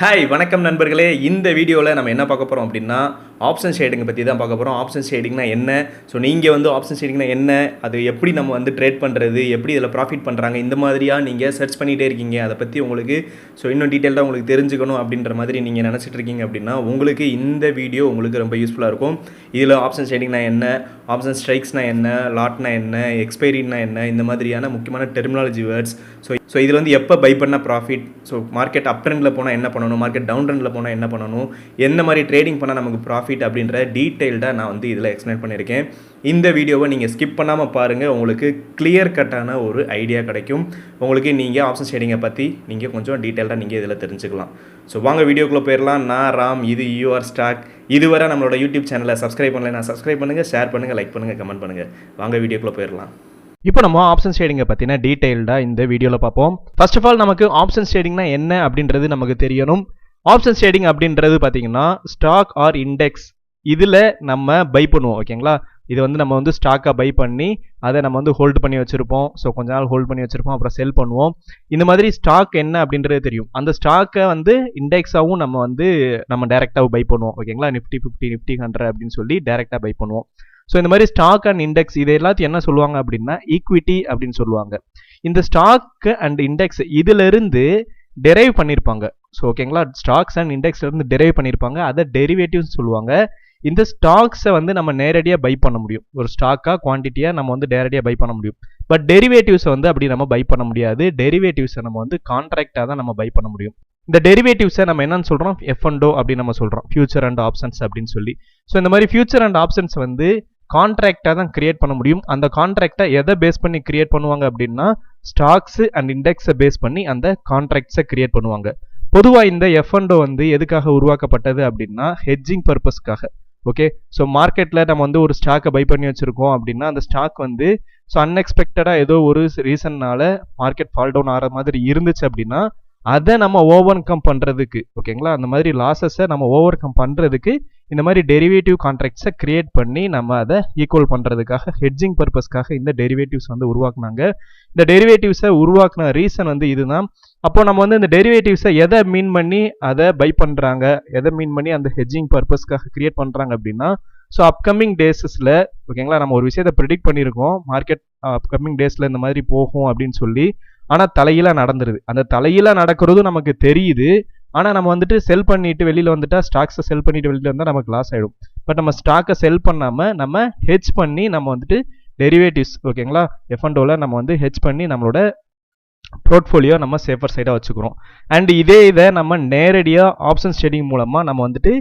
Hi வணக்கம் நண்பர்களே. இந்த வீடியோவில் நம்ம என்ன பார்க்க போகிறோம் அப்படின்னா ஆப்ஷன் ஷேடிங்கை பற்றி தான் பார்க்க போகிறோம் ஆப்ஷன் ஷேடிங்னா என்ன? ஸோ நீங்கள் வந்து ஆப்ஷன் ஷேடிங்னா என்ன? அது எப்படி நம்ம வந்து ட்ரேட் பண்ணுறது எப்படி இதில் ப்ராஃபிட் பண்ணுறாங்க இந்த மாதிரியாக நீங்கள் சர்ச் பண்ணிகிட்டே இருக்கீங்க. அதை பற்றி உங்களுக்கு ஸோ இன்னும் டீட்டெயிலாக உங்களுக்கு தெரிஞ்சுக்கணும் அப்படின்ற மாதிரி நீங்கள் நினச்சிட்டு இருக்கீங்க அப்படின்னா உங்களுக்கு இந்த வீடியோ உங்களுக்கு ரொம்ப யூஸ்ஃபுல்லாக இருக்கும். இதில் ஆப்ஷன் ஷேடிங்னா என்ன? ஆப்ஷன் ஸ்ட்ரைக்ஸ்னா என்ன? லாட்னா என்ன? எக்ஸ்பைரினா என்ன? இந்த மாதிரியான முக்கியமான டெர்மினாலஜி வேர்ட்ஸ் ஸோ ஸோ இதில் வந்து எப்போ பை பண்ணால் ப்ராஃபிட் ஸோ மார்க்கெட் அப் ட்ரெண்டில் போனால் என்ன பண்ணணும்? மார்க்கெட் டவுன் ட்ரெண்டில் போனால் என்ன பண்ணணும்? எந்த மாதிரி ட்ரேடிங் பண்ணால் நமக்கு ப்ராஃபிட் அப்படின்ற டீட்டெயில்டாக நான் வந்து இதில் எக்ஸ்பிளைன் பண்ணியிருக்கேன். இந்த வீடியோவை நீங்கள் ஸ்கிப் பண்ணாமல் பாருங்கள் உங்களுக்கு கிளியர் கட்டான ஒரு ஐடியா கிடைக்கும். உங்களுக்கு நீங்கள் ஆப்ஷன் ஷேடிங்கை பற்றி நீங்கள் கொஞ்சம் டீட்டெயில்டாக நீங்கள் இதில் தெரிஞ்சுக்கலாம். ஸோ வாங்க வீடியோக்குள்ளே போயிடலாம் நான் ராம் இது யூஆர் ஸ்டாக் இதுவரை நம்மளோட யூடியூப் சேனலை சப்ஸ்கிரைப் பண்ணல. நான் சப்ஸ்கிரைப் பண்ணுங்கள் ஷேர் பண்ணுங்கள் லைக் பண்ணுங்கள் கமெண்ட் பண்ணுங்கள் வாங்க வீடியோக்குள்ளே போயிடலாம் இப்போ நம்ம ஆப்ஷன் ஷேடிங்கை பற்றின டீட்டெயில்டாக இந்த வீடியோவில் பார்ப்போம். ஃபர்ஸ்ட் ஆஃப் ஆல் நமக்கு ஆப்ஷன் ஷேடிங்னா என்ன அப்படின்றது நமக்கு தெரியணும். ஆப்ஷன் ஷேடிங் அப்படின்றது பார்த்தீங்கன்னா ஸ்டாக் ஆர் இண்டெக்ஸ் இதில் நம்ம பை பண்ணுவோம் ஓகேங்களா இது வந்து நம்ம வந்து ஸ்டாக்காக பை பண்ணி அதை நம்ம வந்து ஹோல்டு பண்ணி வச்சுருப்போம். ஸோ கொஞ்ச நாள் ஹோல்ட் பண்ணி வச்சுருப்போம் அப்புறம் செல் பண்ணுவோம். இந்த மாதிரி ஸ்டாக் என்ன அப்படின்றது தெரியும். அந்த ஸ்டாக்கை வந்து இண்டெக்ஸாகவும் நம்ம வந்து நம்ம டேரெக்டாக பை பண்ணுவோம் ஓகேங்களா நிஃப்டி ஃபிஃப்டி நிஃப்டி ஹண்ட்ரட் அப்படின்னு சொல்லி டேரெக்டாக பை பண்ணுவோம். ஸோ இந்த மாதிரி ஸ்டாக் அண்ட் இண்டெக்ஸ் இது எல்லாத்தையும் என்ன சொல்லுவாங்க அப்படின்னா ஈக்விட்டி அப்படின்னு சொல்லுவாங்க. இந்த ஸ்டாக் அண்ட் இண்டெக்ஸ் இதிலிருந்து டெரைவ் பண்ணியிருப்பாங்க ஸோ ஓகேங்களா ஸ்டாக்ஸ் அண்ட் இண்டெக்ஸ்லேருந்து டெரைவ் பண்ணியிருப்பாங்க அதை டெரிவேட்டிவ்ஸ் சொல்லுவாங்க. இந்த ஸ்டாக்ஸை வந்து நம்ம நேரடியாக பை பண்ண முடியும். ஒரு ஸ்டாக்காக குவான்டிட்டியாக நம்ம வந்து நேரடியாக பை பண்ண முடியும். பட் டெரிவேட்டிவ்ஸை வந்து அப்படி நம்ம பை பண்ண முடியாது. டெரிவேட்டிவ்ஸை நம்ம வந்து கான்ட்ராக்டாக தான் நம்ம பை பண்ண முடியும். இந்த டெரிவேட்டிவ்ஸை நம்ம என்னன்னு சொல்கிறோம் எஃப் அண்டோ அப்படின்னு நம்ம சொல்கிறோம் ஃபியூச்சர் அண்ட் ஆப்ஷன்ஸ் அப்படின்னு சொல்லி. ஸோ இந்த மாதிரி ஃபியூச்சர் அண்ட் ஆப்ஷன்ஸ் வந்து கான்ட்ராக்டாக தான் கிரியேட் பண்ண முடியும். அந்த கான்ட்ராக்டை எதை பேஸ் பண்ணி கிரியேட் பண்ணுவாங்க அப்படின்னா ஸ்டாக்ஸ் அண்ட் இண்டெக்ஸை பேஸ் பண்ணி அந்த கான்ட்ராக்ட்ஸை கிரியேட் பண்ணுவாங்க. பொதுவாக இந்த எஃப்என்டோ வந்து எதுக்காக உருவாக்கப்பட்டது அப்படின்னா ஹெட்ஜிங் பர்பஸ்க்காக ஓகே ஸோ மார்க்கெட்டில் நம்ம வந்து ஒரு ஸ்டாக்கை பை பண்ணி வச்சுருக்கோம் அப்படின்னா அந்த ஸ்டாக் வந்து ஸோ அன்எக்ஸ்பெக்டடாக ஏதோ ஒரு ரீசன்னால மார்க்கெட் ஃபால் டவுன் ஆகிற மாதிரி இருந்துச்சு அப்படின்னா அதை நம்ம ஓவர் கம் பண்ணுறதுக்கு ஓகேங்களா அந்த மாதிரி லாஸஸை நம்ம ஓவர் கம் பண்ணுறதுக்கு இந்த மாதிரி டெரிவேட்டிவ் கான்ட்ராக்ட்ஸை கிரியேட் பண்ணி நம்ம அதை ஈக்குவல் பண்ணுறதுக்காக ஹெட்ஜிங் பர்பஸ்க்காக இந்த டெரிவேட்டிவ்ஸ் வந்து உருவாக்குனாங்க. இந்த டெரிவேட்டிவ்ஸை உருவாக்குன ரீசன் வந்து இதுதான். அப்போ நம்ம வந்து இந்த டெரிவேட்டிவ்ஸை எதை மீன் பண்ணி அதை பை பண்ணுறாங்க எதை மீன் பண்ணி அந்த ஹெட்ஜிங் பர்பஸ்க்காக கிரியேட் பண்ணுறாங்க அப்படின்னா ஸோ அப்கமிங் டேஸஸில் ஓகேங்களா நம்ம ஒரு விஷயத்தை ப்ரிடிக்ட் பண்ணியிருக்கோம் மார்க்கெட் அப்கமிங் டேஸில் இந்த மாதிரி போகும் அப்படின்னு சொல்லி ஆனால் தலையிலாக நடந்துருது. அந்த தலையிலாக நடக்கிறதும் நமக்கு தெரியுது. ஆனால் நம்ம வந்துட்டு செல் பண்ணிட்டு வெளியில் வந்துட்டால் ஸ்டாக்ஸை செல் பண்ணிட்டு வெளியில் வந்தால் நமக்கு லாஸ் ஆகிடும் பட் நம்ம ஸ்டாக்கை செல் பண்ணாமல் நம்ம ஹெச் பண்ணி நம்ம வந்துட்டு டெரிவேட்டிவ்ஸ் ஓகேங்களா எஃப்என்டோவில் நம்ம வந்து ஹெச் பண்ணி நம்மளோட போர்ட்ஃபோலியோ நம்ம சேஃபர் சைடாக வச்சுக்கிறோம். அண்ட் இதே இதை நம்ம நேரடியாக ஆப்ஷன் ட்ரேடிங் மூலமாக நம்ம வந்துட்டு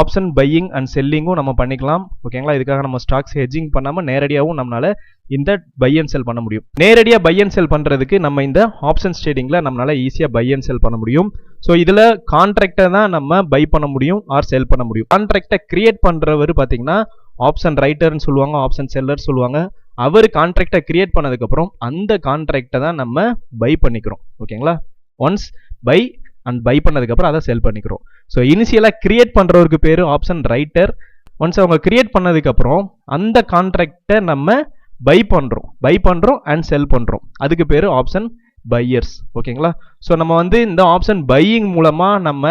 ஆப்ஷன் பையிங் அண்ட் செல்லிங்கும் நம்ம பண்ணிக்கலாம். ஓகேங்களா இதுக்காக நம்ம ஸ்டாக்ஸ் ஹெஜிங் பண்ணாமல் நேரடியாகவும் நம்மளால இந்த பை அண்ட் செல் பண்ண முடியும். நேரடியாக பை அண்ட் செல் பண்ணுறதுக்கு நம்ம இந்த ஆப்ஷன்ஸ் ட்ரேடிங்கில் நம்மளால ஈஸியாக பை அண்ட் செல் பண்ண முடியும். ஸோ இதில் கான்ட்ராக்டை தான் நம்ம பை பண்ண முடியும் ஆர் செல் பண்ண முடியும். கான்ட்ராக்டை கிரியேட் பண்ணுறவர் பார்த்தீங்கன்னா ஆப்ஷன் ரைட்டர்னு சொல்லுவாங்க ஆப்ஷன் செல்லர் சொல்லுவாங்க. அவர் கான்ட்ராக்டை கிரியேட் பண்ணதுக்கப்புறம் அந்த கான்ட்ராக்டை தான் நம்ம பை பண்ணிக்கிறோம். ஓகேங்களா ஒன்ஸ் பை அண்ட் பை பண்ணதுக்கப்புறம் அதை செல் பண்ணிக்கிறோம். ஸோ இனிஷியலாக கிரியேட் பண்ணுறவருக்கு பேர் ஆப்ஷன் ரைட்டர் ஒன்ஸ் அவங்க கிரியேட் பண்ணதுக்கப்புறம் அந்த கான்ட்ராக்டை நம்ம பை பண்ணுறோம் பை பண்ணுறோம் அண்ட் செல் பண்ணுறோம் அதுக்கு பேர் ஆப்ஷன் பையர்ஸ் ஓகேங்களா ஸோ நம்ம வந்து இந்த ஆப்ஷன் பையிங் மூலமாக நம்ம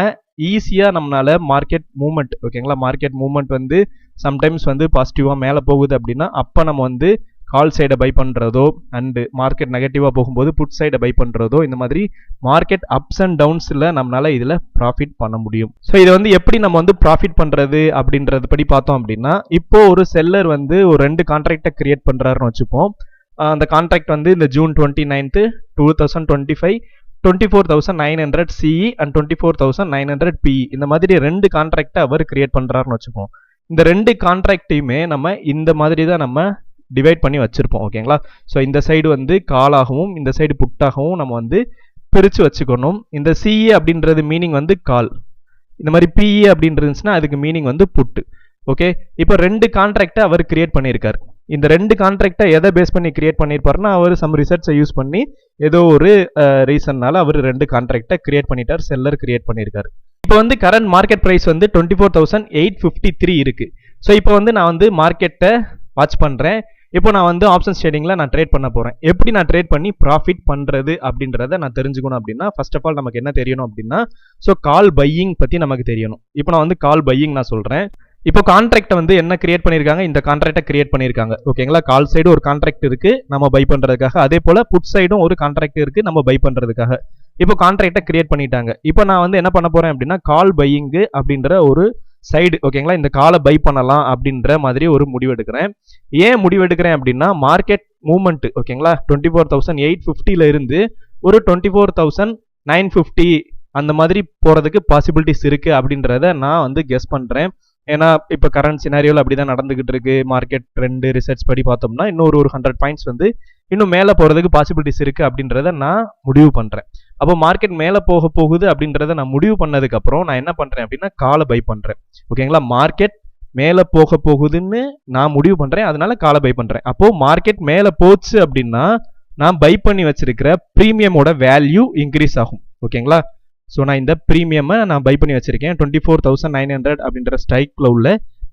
ஈஸியாக நம்மளால மார்க்கெட் மூவ்மெண்ட் ஓகேங்களா மார்க்கெட் மூவ்மெண்ட் வந்து சம்டைம்ஸ் வந்து பாசிட்டிவாக மேலே போகுது அப்படின்னா அப்போ நம்ம வந்து கால் சைடை பை பண்ணுறதோ அண்டு மார்க்கெட் நெகட்டிவாக போகும்போது புட் சைடை பை பண்ணுறதோ இந்த மாதிரி மார்க்கெட் அப்ஸ் அண்ட் டவுன்ஸில் நம்மளால் இதில் ப்ராஃபிட் பண்ண முடியும். ஸோ இதை வந்து எப்படி நம்ம வந்து ப்ராஃபிட் பண்ணுறது அப்படின்றது படி பார்த்தோம் அப்படின்னா இப்போ ஒரு செல்லர் வந்து ஒரு ரெண்டு கான்ட்ராக்டை கிரியேட் பண்ணுறாருன்னு வச்சுப்போம். அந்த கான்ட்ராக்ட் வந்து இந்த June twenty ninth two thousand twenty five twenty four thousand nine hundred C E and twenty four thousand nine hundred P E இந்த மாதிரி ரெண்டு கான்ட்ராக்டை அவர் கிரியேட் பண்ணுறாருன்னு வச்சுப்போம். இந்த ரெண்டு கான்ட்ராக்டையுமே நம்ம இந்த மாதிரி தான் நம்ம டிவைட் பண்ணி வச்சுருப்போம் ஓகேங்களா ஸோ இந்த சைடு வந்து காலாகவும் இந்த சைடு புட்டாகவும் நம்ம வந்து பிரித்து வச்சுக்கணும். இந்த சிஏ அப்படின்றது மீனிங் வந்து கால். இந்த மாதிரி பிஇ அப்படின்றதுச்சுன்னா அதுக்கு மீனிங் வந்து புட்டு. ஓகே இப்போ ரெண்டு கான்ட்ராக்டை அவர் கிரியேட் பண்ணியிருக்காரு. இந்த ரெண்டு கான்ட்ராக்டை எதை பேஸ் பண்ணி கிரியேட் பண்ணியிருப்பாருன்னா அவர் சம் ரிசர்ச்சை யூஸ் பண்ணி ஏதோ ஒரு ரீசன்னால அவர் ரெண்டு கான்ட்ராக்டை கிரியேட் பண்ணிட்டார் செல்லர் கிரியேட் பண்ணியிருக்காரு. இப்போ வந்து கரண்ட் மார்க்கெட் ப்ரைஸ் வந்து twenty four thousand eight fifty three இருக்குது ஸோ இப்போ வந்து நான் வந்து மார்க்கெட்டை வாட்ச் பண்ணுறேன் இப்போ நான் வந்து ஆப்ஷன்ஸ் ட்ரேடிங்கில் நான் ட்ரேட் பண்ண போகிறேன் எப்படி நான் ட்ரேட் பண்ணி ப்ராஃபிட் பண்ணுறது அப்படின்றத நான் தெரிஞ்சுக்கணும் அப்படின்னா ஃபர்ஸ்ட் ஆஃப் ஆல் நமக்கு என்ன தெரியணும் அப்படின்னா ஸோ கால் பையிங் பற்றி நமக்கு தெரியணும். இப்போ நான் வந்து கால் பையிங் நான் சொல்கிறேன் இப்போ கான்ட்ராக்ட் வந்து என்ன கிரியேட் பண்ணியிருக்காங்க இந்த கான்ட்ராக்டை கிரியேட் பண்ணியிருக்காங்க ஓகேங்களா கால் சைடு ஒரு கான்ட்ராக்ட் இருக்கு நம்ம பை பண்ணுறதுக்காக அதே போல் புட் சைடும் ஒரு கான்ட்ராக்ட் இருக்கு நம்ம பை பண்ணுறதுக்காக இப்போ கான்ட்ராக்டை கிரியேட் பண்ணிட்டாங்க. இப்போ நான் வந்து என்ன பண்ண போகிறேன் அப்படின்னா கால் பையிங்கு அப்படின்ற ஒரு சைடு ஓகேங்களா இந்த காலை பை பண்ணலாம் அப்படின்ற மாதிரி ஒரு முடிவெடுக்கிறேன் ஏன் முடிவெடுக்கிறேன் அப்படின்னா மார்க்கெட் மூவ்மெண்ட் ஓகேங்களா டுவெண்ட்டி ஃபோர் தௌசண்ட் எயிட் ஃபிஃப்டியில் இருந்து ஒரு twenty four thousand nine fifty அந்த மாதிரி போகிறதுக்கு பாசிபிலிட்டிஸ் இருக்குது அப்படின்றத நான் வந்து கெஸ் பண்ணுறேன் ஏன்னா இப்போ கரண்ட் சினாரியோவில் அப்படி தான் நடந்துகிட்டு இருக்கு. மார்க்கெட் ட்ரெண்டு ரிசர்ச் படி பார்த்தோம்னா இன்னொரு ஒரு ஹண்ட்ரட் பாயிண்ட்ஸ் வந்து இன்னும் மேலே போகிறதுக்கு பாசிபிலிட்டிஸ் இருக்குது அப்படின்றத நான் முடிவு பண்ணுறேன் அப்போ மார்க்கெட் மேலே போக போகுது அப்படின்றத நான் முடிவு பண்ணதுக்கப்புறம் நான் என்ன பண்ணுறேன் அப்படின்னா காலை பை பண்ணுறேன் ஓகேங்களா மார்க்கெட் மேலே போக போகுதுன்னு நான் முடிவு பண்ணுறேன் அதனால காலை பை பண்ணுறேன் அப்போது மார்க்கெட் மேலே போச்சு அப்படின்னா நான் பை பண்ணி வச்சிருக்கிற ப்ரீமியமோட வேல்யூ இன்க்ரீஸ் ஆகும். ஓகேங்களா ஸோ நான் இந்த ப்ரீமியமை நான் பை பண்ணி வச்சிருக்கேன். Twenty four thousand nine hundred அப்படின்ற ஸ்ட்ரைக்கில் உள்ள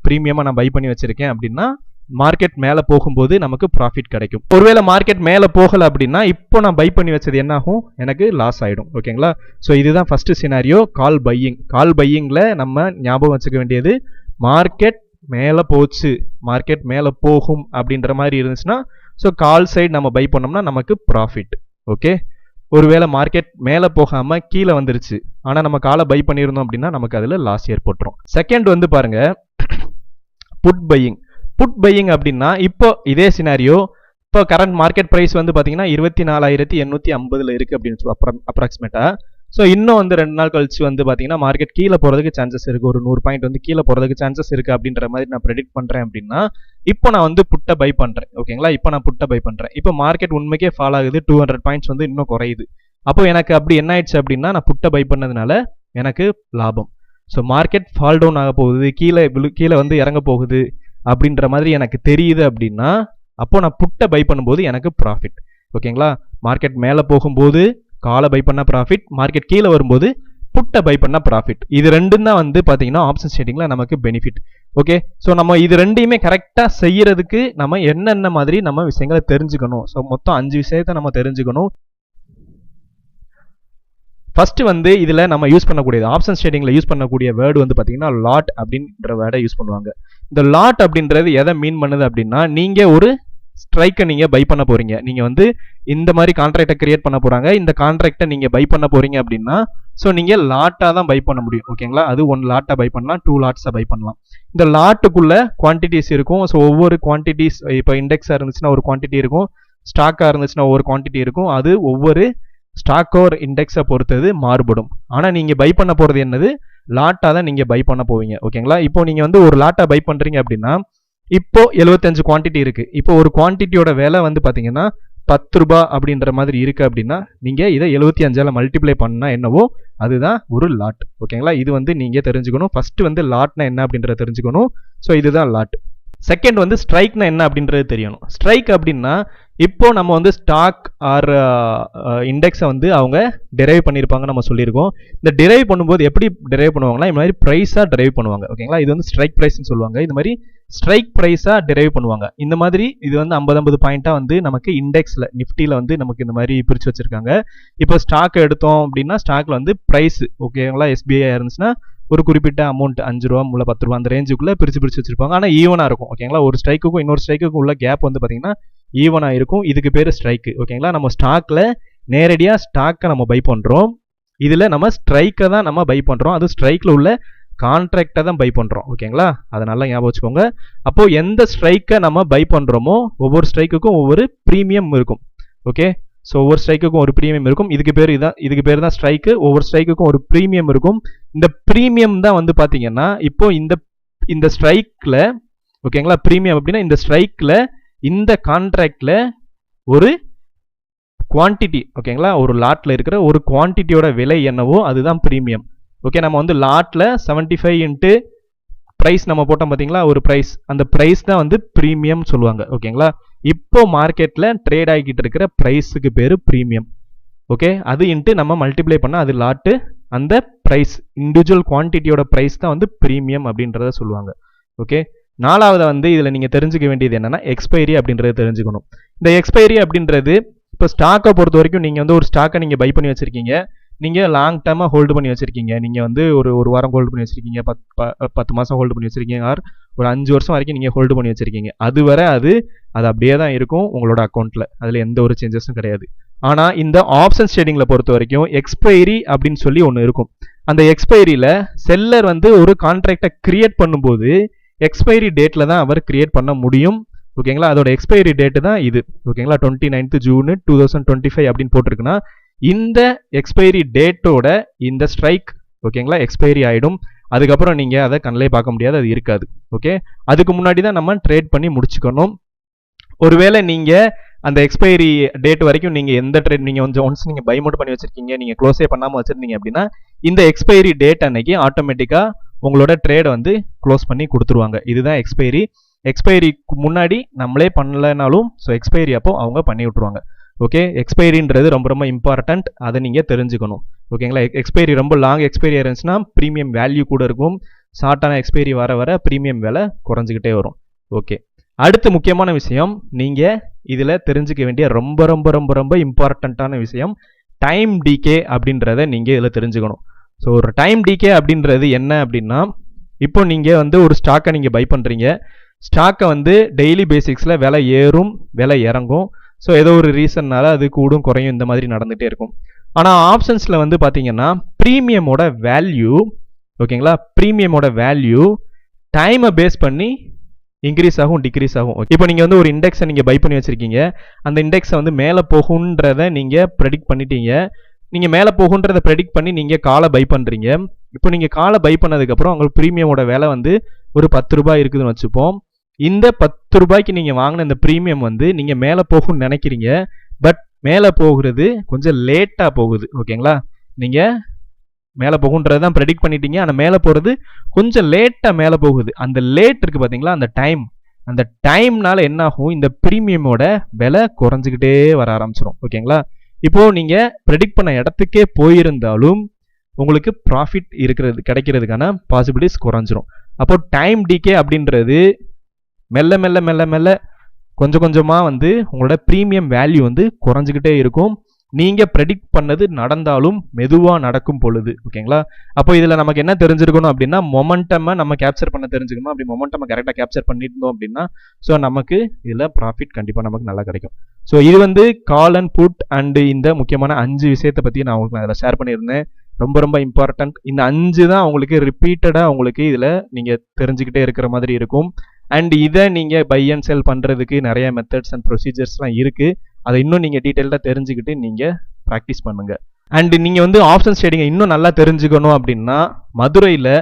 ப்ரீமியமாக நான் பை பண்ணி வச்சிருக்கேன் அப்படின்னா மார்க்கெட் மேலே போகும்போது நமக்கு ப்ராஃபிட் கிடைக்கும். ஒருவேளை மார்க்கெட் மேலே போகலை அப்படின்னா இப்போ நான் பை பண்ணி வச்சது என்னாகும்? எனக்கு லாஸ் ஆகிடும் ஓகேங்களா ஸோ இதுதான் first scenario call buying call பையிங்கில் நம்ம ஞாபகம் வச்சுக்க வேண்டியது மார்க்கெட் மேலே போச்சு. மார்க்கெட் மேலே போகும் அப்படின்ற மாதிரி இருந்துச்சுன்னா ஸோ கால் சைடு நம்ம பை பண்ணோம்னா நமக்கு ப்ராஃபிட் ஓகே ஒருவேளை மார்க்கெட் மேலே போகாமல் கீழே வந்துருச்சு. ஆனால் நம்ம காலை பை பண்ணியிருந்தோம் அப்படின்னா நமக்கு அதில் லாஸ் ஏற்பட்டுரும். செகண்ட் வந்து பாருங்கள் புட் பையிங் புட் பையிங் அப்படின்னா இப்போ இதே சினாரியோ இப்போ கரண்ட் மார்க்கெட் ப்ரைஸ் வந்து பார்த்தீங்கன்னா இருபத்தி நாலாயிரத்தி எண்ணூற்றி ஐம்பதில் இருக்குது அப்படின்னு சொல்லுவோம் அப்ரா அப்ராக்சிமேட்டாக ஸோ இன்னும் வந்து ரெண்டு நாள் கழிச்சு வந்து பார்த்தீங்கன்னா மார்க்கெட் கீழே போகிறதுக்கு சான்சஸ் இருக்குது ஒரு நூறு பாயிண்ட் வந்து கீழே போகிறதுக்கு சான்சஸ் இருக்குது அப்படின்ற மாதிரி நான் ப்ரெடிக்ட் பண்ணுறேன் அப்படின்னா இப்போ நான் வந்து புட்டை பை பண்ணுறேன் ஓகேங்களா இப்போ நான் புட்டை பை பண்ணுறேன் இப்போ மார்க்கெட் உண்மைக்கே ஃபால் ஆகுது. டூ ஹண்ட்ரட் பாயிண்ட்ஸ் வந்து இன்னும் குறையுது. அப்போ எனக்கு அப்படி என்ன ஆயிடுச்சு அப்படின்னா நான் புட்டை பை பண்ணதுனால எனக்கு லாபம். ஸோ மார்க்கெட் ஃபால் டவுன் ஆக போகுது. கீழே விழு- கீழே வந்து இறங்க போகுது. அப்படின்ற மாதிரி எனக்கு தெரியுது அப்படின்னா அப்போ நான் புட்டை பை பண்ணும்போது எனக்கு ப்ராஃபிட் ஓகேங்களா மார்க்கெட் மேலே போகும்போது காலை பை பண்ண ப்ராஃபிட் மார்க்கெட் கீழே வரும்போது புட்டை பை பண்ண ப்ராஃபிட் இது ரெண்டும் தான் வந்து பார்த்தீங்கன்னா ஆப்ஷன் ட்ரேடிங்கில் நமக்கு பெனிஃபிட் ஓகே ஸோ நம்ம இது ரெண்டையுமே கரெக்டாக செய்யறதுக்கு நம்ம என்னென்ன மாதிரி நம்ம விஷயங்களை தெரிஞ்சுக்கணும். ஸோ மொத்தம் அஞ்சு விஷயத்தை நம்ம தெரிஞ்சுக்கணும். ஃபர்ஸ்ட் வந்து இதில் நம்ம யூஸ் பண்ணக்கூடியது ஆப்ஷன் ஷேடிங்கில் யூஸ் பண்ணக்கூடிய வேர்டு வந்து பார்த்தீங்கன்னா லாட் அப்படின்ற வேர்டை யூஸ் பண்ணுவாங்க. இந்த லாட் அப்படின்றது எதை மீன் பண்ணுது அப்படின்னா நீங்கள் ஒரு ஸ்ட்ரைக்கை நீங்கள் பை பண்ண போகிறீங்க நீங்கள் வந்து இந்த மாதிரி கான்ட்ராக்டை கிரியேட் பண்ண போகிறாங்க இந்த கான்ட்ராக்டை நீங்கள் பை பண்ண போகிறீங்க அப்படின்னா ஸோ நீங்கள் லாட்டாக தான் பை பண்ண முடியும். ஓகேங்களா அது ஒன் லாட்டை பை பண்ணலாம் டூ லாட்ஸை பை பண்ணலாம். இந்த லாட்டுக்குள்ளே குவான்டிட்டிஸ் இருக்கும். ஸோ ஒவ்வொரு குவான்டிட்டிஸ் இப்போ இண்டெக்ஸாக இருந்துச்சுன்னா ஒரு குவான்டிட்டி இருக்கும். ஸ்டாக்காக இருந்துச்சுன்னா ஒவ்வொரு குவான்டிட்டி இருக்கும். அது ஒவ்வொரு ஸ்டாக் ஒரு இண்டெக்ஸை பொறுத்தது மாறுபடும். ஆனால் நீங்கள் பை பண்ண போகிறது என்னது? லாட்டாக தான் நீங்கள் பை பண்ண போவீங்க. ஓகேங்களா இப்போ நீங்கள் வந்து ஒரு லாட்டாக பை பண்ணுறீங்க அப்படின்னா இப்போ எழுபத்தஞ்சு குவான்டிட்டி இருக்குது இப்போ ஒரு குவான்டிட்டியோட விலை வந்து பார்த்தீங்கன்னா பத்து ரூபாய் அப்படின்ற மாதிரி இருக்குது அப்படின்னா நீங்கள் இதை எழுபத்தி அஞ்சால் மல்டிப்ளை பண்ணால் என்னவோ அதுதான் ஒரு லாட் ஓகேங்களா இது வந்து நீங்கள் தெரிஞ்சுக்கணும். ஃபஸ்ட்டு வந்து லாட்னா என்ன அப்படின்றத தெரிஞ்சுக்கணும். ஸோ இதுதான் லாட் செகண்ட் வந்து ஸ்ட்ரைக்னா என்ன அப்படின்றது தெரியணும். ஸ்ட்ரைக் அப்படின்னா இப்போ நம்ம வந்து ஸ்டாக் ஆர் இண்டெக்ஸை வந்து அவங்க டெரைவ் பண்ணியிருப்பாங்க நம்ம சொல்லியிருக்கோம். இந்த டெரைவ் பண்ணும்போது எப்படி டெரைவ் பண்ணுவாங்கன்னா இந்த மாதிரி ப்ரைஸாக டெரைவ் பண்ணுவாங்க. ஓகேங்களா இது வந்து ஸ்ட்ரைக் ப்ரைஸ்னு சொல்லுவாங்க. இந்த மாதிரி ஸ்ட்ரைக் ப்ரைஸாக டெரைவ் பண்ணுவாங்க. இந்த மாதிரி இது வந்து ஐம்பது ஐம்பது பாயிண்ட்டாக வந்து நமக்கு இண்டெக்ஸில் நிஃப்டியில் வந்து நமக்கு இந்த மாதிரி பிரித்து வச்சுருக்காங்க. இப்போ ஸ்டாக் எடுத்தோம் அப்படின்னா ஸ்டாக்கில் வந்து ப்ரைஸ் ஓகேங்களா எஸ்பிஐ இருந்துச்சுன்னா ஒரு குறிப்பிட்ட அமௌண்ட் அஞ்சு ரூபா முல்ல பத்து ரூபா அந்த ரேஞ்சுக்குள்ளே பிரித்து பிரித்து வச்சிருப்பாங்க. ஆனால் ஈவனாக இருக்கும். ஓகேங்களா ஒரு ஸ்ட்ரைக்குக்கும் இன்னொரு ஸ்ட்ரைக்குக்கும் உள்ள கேப் வந்து பார்த்தீங்கன்னா ஈவனாக இருக்கும். இதுக்கு பேர் ஸ்ட்ரைக்கு ஓகேங்களா நம்ம ஸ்டாக்கில் நேரடியாக ஸ்டாக்கை நம்ம பை பண்ணுறோம் இதில் நம்ம ஸ்ட்ரைக்கை தான் நம்ம பை பண்ணுறோம் அது ஸ்ட்ரைக்கில் உள்ள கான்ட்ராக்டை தான் பை பண்ணுறோம் ஓகேங்களா அதை நல்லா ஞாபகம் வச்சுக்கோங்க. அப்போது எந்த ஸ்ட்ரைக்கை நம்ம பை பண்ணுறோமோ ஒவ்வொரு ஸ்ட்ரைக்குக்கும் ஒவ்வொரு ப்ரீமியம் இருக்கும். ஓகே ஸோ ஒவ்வொரு ஸ்ட்ரைக்குக்கும் ஒரு ப்ரீமியம் இருக்கும். இதுக்கு பேர் இதான் இதுக்கு பேர் தான் ஸ்ட்ரைக்கு ஒவ்வொரு ஸ்ட்ரைக்குக்கும் ஒரு ப்ரீமியம் இருக்கும். இந்த ப்ரீமியம் தான் வந்து பார்த்தீங்கன்னா இப்போ இந்த இந்த ஸ்ட்ரைக்கில் ஓகேங்களா ப்ரீமியம் அப்படின்னா இந்த ஸ்ட்ரைக்கில் இந்த கான்ட்ராக்டில் ஒரு குவான்டிட்டி ஓகேங்களா ஒரு லாட்டில் இருக்கிற ஒரு குவான்டிட்டியோட விலை என்னவோ அதுதான் ப்ரீமியம் ஓகே நம்ம வந்து லாட்டில் செவன்டி ஃபைவ் இன்ட்டு ப்ரைஸ் நம்ம போட்டோம் பார்த்தீங்களா ஒரு ப்ரைஸ் அந்த ப்ரைஸ் தான் வந்து ப்ரீமியம் சொல்லுவாங்க ஓகேங்களா இப்போ மார்க்கெட்டில் ட்ரேட் ஆகிக்கிட்டு இருக்கிற ப்ரைஸுக்கு பேர் ப்ரீமியம் ஓகே அது இன்ட்டு நம்ம மல்டிப்ளை பண்ணால் அது லாட்டு அந்த ப்ரைஸ் இண்டிவிஜுவல் குவான்டிட்டியோட ப்ரைஸ் தான் வந்து ப்ரீமியம் அப்படின்றத சொல்லுவாங்க. ஓகே நாலாவது வந்து இதில் நீங்கள் தெரிஞ்சுக்க வேண்டியது என்னென்னா எக்ஸ்பைரி அப்படின்றது தெரிஞ்சுக்கணும். இந்த எக்ஸ்பைரி அப்படின்றது இப்போ ஸ்டாக்கை பொறுத்த வரைக்கும் நீங்கள் வந்து ஒரு ஸ்டாக்கை நீங்கள் பை பண்ணி வச்சுருக்கீங்க. நீங்கள் லாங் டேர்மாக ஹோல்டு பண்ணி வச்சுருக்கீங்க. நீங்கள் வந்து ஒரு ஒரு வாரம் ஹோல்டு பண்ணி வச்சுருக்கீங்க. பத் ப- பத்து மாதம் ஹோல்டு பண்ணி வச்சுருக்கீங்க. ஆர் ஒரு அஞ்சு வருஷம் வரைக்கும் நீங்கள் ஹோல்டு பண்ணி வச்சுருக்கீங்க. அது வரை அது அது அப்படியே தான் இருக்கும் உங்களோட அக்கௌண்ட்டில் அதில் எந்த ஒரு சேஞ்சஸும் கிடையாது. ஆனால் இந்த ஆப்ஷன் ட்ரேடிங்கில் பொறுத்த வரைக்கும் எக்ஸ்பைரி அப்படின்னு சொல்லி ஒன்று இருக்கும். அந்த எக்ஸ்பைரியில் செல்லர் வந்து ஒரு கான்ட்ராக்டை கிரியேட் பண்ணும்போது எக்ஸ்பைரி டேட்டில் தான் அவர் கிரியேட் பண்ண முடியும். ஓகேங்களா அதோட எக்ஸ்பைரி டேட்டு தான் இது. ஓகேங்களா twenty ninth June two thousand twenty five அப்படின்னு போட்டிருக்குன்னா இந்த எக்ஸ்பைரி டேட்டோட இந்த ஸ்ட்ரைக் ஓகேங்களா எக்ஸ்பைரி ஆகிடும் அதுக்கப்புறம் நீங்கள் அதை கண்ணிலே பார்க்க முடியாது அது இருக்காது. ஓகே அதுக்கு முன்னாடி தான் நம்ம ட்ரேட் பண்ணி முடிச்சுக்கணும். ஒருவேளை நீங்கள் அந்த எக்ஸ்பைரி டேட் வரைக்கும் நீங்கள் எந்த ட்ரேட் நீங்கள் கொஞ்சம் ஒன்ஸ் நீங்கள் பை மட்டும் பண்ணி வச்சுருக்கீங்க நீங்கள் க்ளோஸே பண்ணாமல் வச்சுருந்தீங்க அப்படின்னா இந்த எக்ஸ்பைரி டேட் அன்னைக்கு ஆட்டோமேட்டிக்காக உங்களோட ட்ரேடை வந்து க்ளோஸ் பண்ணி கொடுத்துருவாங்க. இதுதான் எக்ஸ்பைரி எக்ஸ்பைரிக்கு முன்னாடி நம்மளே பண்ணலைனாலும் ஸோ எக்ஸ்பைரி அப்போ அவங்க பண்ணி விட்ருவாங்க ஓகே எக்ஸ்பைரின்றது ரொம்ப ரொம்ப இம்பார்ட்டண்ட் அதை நீங்கள் தெரிஞ்சுக்கணும். ஓகேங்களா எக்ஸ்பைரி ரொம்ப லாங் எக்ஸ்பைரி இருந்துச்சுன்னா ப்ரீமியம் வேல்யூ கூட இருக்கும். ஷார்ட்டான எக்ஸ்பைரி வர வர ப்ரீமியம் விலை குறைஞ்சிக்கிட்டே வரும். ஓகே அடுத்து முக்கியமான விஷயம் நீங்கள் இதில் தெரிஞ்சுக்க வேண்டிய ரொம்ப ரொம்ப ரொம்ப ரொம்ப இம்பார்ட்டண்ட்டான விஷயம் டைம் டிகே அப்படின்றத நீங்கள் இதில் தெரிஞ்சுக்கணும். ஸோ ஒரு டைம் டிகே அப்படின்றது என்ன அப்படின்னா இப்போ நீங்கள் வந்து ஒரு ஸ்டாக்கை நீங்கள் பை பண்ணுறீங்க ஸ்டாக்கை வந்து டெய்லி பேசிக்ஸில் விலை ஏறும் விலை இறங்கும். ஸோ ஏதோ ஒரு ரீசன்னால அது கூடும் குறையும் இந்த மாதிரி நடந்துகிட்டே இருக்கும். ஆனால் ஆப்ஷன்ஸில் வந்து பார்த்தீங்கன்னா ப்ரீமியமோட வேல்யூ ஓகேங்களா? ப்ரீமியமோட வேல்யூ டைமை பேஸ் பண்ணி இன்க்ரீஸ் ஆகும் டிக்ரீஸ் ஆகும். இப்போ நீங்கள் வந்து ஒரு இண்டெக்ஸை நீங்கள் பை பண்ணி வச்சுருக்கீங்க. அந்த இண்டெக்ஸை வந்து மேலே போகுன்றதை நீங்கள் ப்ரெடிக்ட் பண்ணிட்டீங்க. நீங்கள் மேலே போகுன்றதை ப்ரெடிக்ட் பண்ணி நீங்கள் காலை பை பண்ணுறீங்க இப்போ நீங்கள் காலை பை பண்ணதுக்கப்புறம் உங்களுக்கு ப்ரீமியமோட விலை வந்து ஒரு பத்து ரூபாய் இருக்குதுன்னு வச்சுப்போம். இந்த பத்து ரூபாய்க்கு நீங்கள் வாங்கின இந்த ப்ரீமியம் வந்து நீங்கள் மேலே போகும்னு நினைக்கிறீங்க. பட் மேலே போகிறது கொஞ்சம் லேட்டாக போகுது. ஓகேங்களா நீங்கள் மேலே போகுன்றது தான் ப்ரெடிக்ட் பண்ணிட்டீங்க. ஆனால் மேலே போகிறது கொஞ்சம் லேட்டாக மேலே போகுது. அந்த லேட் இருக்குது பார்த்தீங்களா அந்த டைம் அந்த டைம்னால என்ன ஆகும் இந்த ப்ரீமியமோட விலை குறைஞ்சிக்கிட்டே வர ஆரம்பிச்சிடும் ஓகேங்களா இப்போ நீங்கள் ப்ரெடிக்ட் பண்ண இடத்துக்கே போயிருந்தாலும் உங்களுக்கு ப்ராஃபிட் இருக்கிறது கிடைக்கிறதுக்கான பாசிபிலிட்டிஸ் குறைஞ்சிரும். அப்போ டைம் டிகே அப்படின்றது மெல்ல மெல்ல மெல்ல மெல்ல கொஞ்சம் கொஞ்சமாக வந்து உங்களோட ப்ரீமியம் வேல்யூ வந்து குறைஞ்சிக்கிட்டே இருக்கும். நீங்கள் ப்ரெடிக்ட் பண்ணது நடந்தாலும் மெதுவாக நடக்கும் பொழுது ஓகேங்களா அப்போ இதில் நமக்கு என்ன தெரிஞ்சிருக்கணும் அப்படின்னா மொமெண்டமை நம்ம கேப்சர் பண்ண தெரிஞ்சுக்கணும். அப்படி மொமெண்டமை கரெக்டாக கேப்சர் பண்ணியிருந்தோம் அப்படின்னா ஸோ நமக்கு இதில் ப்ராஃபிட் கண்டிப்பாக நமக்கு நல்லா கிடைக்கும். ஸோ இது வந்து கால் அண்ட் புட் அண்டு இந்த முக்கியமான அஞ்சு விஷயத்தை பற்றி நான் உங்களுக்கு அதில் ஷேர் பண்ணியிருந்தேன். ரொம்ப ரொம்ப இம்பார்ட்டன்ட் இந்த அஞ்சு தான் உங்களுக்கு ரிப்பீட்டடாக உங்களுக்கு இதில் நீங்கள் தெரிஞ்சுக்கிட்டே இருக்கிற மாதிரி இருக்கும். அண்ட் இதை நீங்கள் பை அண்ட் செல் பண்ணுறதுக்கு நிறைய மெத்தட்ஸ் அண்ட் ப்ரொசீஜர்ஸ்லாம் இருக்குது அதை இன்னும் நீங்கள் டீட்டெயில்டாக தெரிஞ்சுக்கிட்டு நீங்கள் ப்ராக்டிஸ் பண்ணுங்கள் அண்ட் நீங்கள் வந்து ஆப்ஷன்ஸ் ட்ரேடிங்கை இன்னும் நல்லா தெரிஞ்சுக்கணும் அப்படின்னா மதுரையில்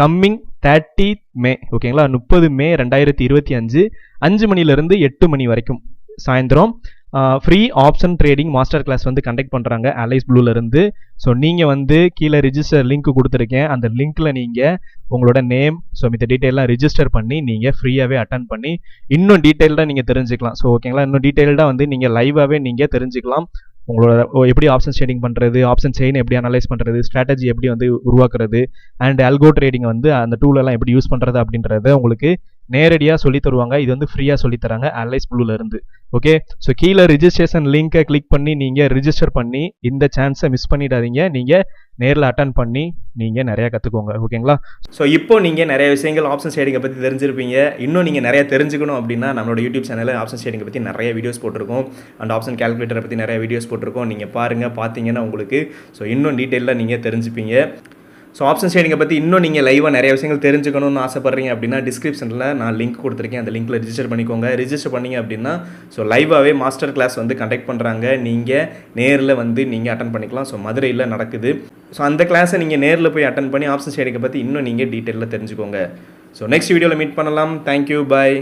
கம்மிங் தேர்ட்டி மே ஓகேங்களா முப்பது மே ரெண்டாயிரத்தி இருபத்தி அஞ்சு அஞ்சு மணிலேருந்து எட்டு மணி வரைக்கும். சாயந்தரம் free option trading master class வந்து கண்டக்ட் பண்ணுறாங்க அலைஸ் ப்ளூலேருந்து ஸோ நீங்கள் வந்து கீழே ரிஜிஸ்டர் லிங்க் கொடுத்துருக்கேன். அந்த லிங்க்கில் நீங்கள் உங்களோட நேம் ஸோ மித்த டீட்டெயிலாம் ரிஜிஸ்டர் பண்ணி நீங்கள் ஃப்ரீயாகவே அட்டன் பண்ணி இன்னும் டீட்டெயில்டாக நீங்கள் தெரிஞ்சுக்கலாம். ஸோ ஓகேங்களா இன்னும் டீட்டெயில்டாக வந்து நீங்கள் லைவாகவே நீங்கள் தெரிஞ்சுக்கலாம். உங்களோட எப்படி ஆப்ஷன் ட்ரேடிங் பண்ணுறது ஆப்ஷன் செயின் எப்படி அனலைஸ் பண்ணுறது ஸ்ட்ராட்டஜி எப்படி வந்து உருவாக்குறது அண்ட் அல்கோ ட்ரேடிங் வந்து அந்த டூலெல்லாம் எப்படி யூஸ் பண்ணுறது அப்படின்றத உங்களுக்கு நேரடியாக சொல்லி தருவாங்க. இது வந்து ஃப்ரீயாக சொல்லி தராங்க. அலைஸ் ப்ளூலேருந்து ஓகே ஸோ கீழே ரிஜிஸ்ட்ரேஷன் லிங்கை கிளிக் பண்ணி நீங்கள் ரிஜிஸ்டர் பண்ணி இந்த சான்ஸை மிஸ் பண்ணிடாதீங்க. நீங்கள் நேரில் அட்டன் பண்ணி நீங்கள் நிறையா கற்றுக்கோங்க ஓகேங்களா ஸோ இப்போ நீங்கள் நிறைய விஷயங்கள் ஆப்ஷன் ஷேடிங்கை பற்றி தெரிஞ்சிருப்பீங்க. இன்னும் நீங்கள் நிறைய தெரிஞ்சுக்கணும் அப்படின்னா நம்மளோட யூடியூப் சேனலில் ஆப்ஷன் ஷேடிங்கை பற்றி நிறைய வீடியோஸ் போட்டிருக்கோம். அண்ட் ஆப்ஷன் கால்குலேட்டரை பற்றி நிறைய வீடியோஸ் போட்டிருக்கோம். நீங்கள் பாருங்கள் பார்த்தீங்கன்னா உங்களுக்கு ஸோ இன்னும் டீட்டெயிலாக நீங்கள் தெரிஞ்சுப்பீங்க. ஸோ ஆப்ஷன் ஷேடிங்கை பற்றி இன்னும் நீங்கள் லைவாக நிறைய விஷயங்கள் தெரிஞ்சுக்கணும்னு ஆசைப்பட்றீங்க அப்படின்னா டிஸ்கிரிப்ஷனில் நான் லிங்க் கொடுத்துருக்கேன். அந்த லிங்க்கில் ரிஜிஸ்டர் பண்ணிக்கோங்க. ரிஜிஸ்டர் பண்ணிங்க அப்படின்னா ஸோ லைவாகவே மாஸ்டர் கிளாஸ் வந்து கண்டக்ட் பண்ணுறாங்க நீங்கள் நேரில் வந்து நீங்கள் அட்டன் பண்ணிக்கலாம். ஸோ மதுரையில் நடக்குது. ஸோ அந்த கிளாஸை நீங்கள் நேரில் போய் அட்டன் பண்ணி ஆப்ஷன் ஷேடிங்கை பற்றி இன்னும் நீங்கள் டீட்டெயிலில் தெரிஞ்சுக்கோங்க. ஸோ நெக்ஸ்ட் வீடியோவில் மீட் பண்ணலாம். Thank you bye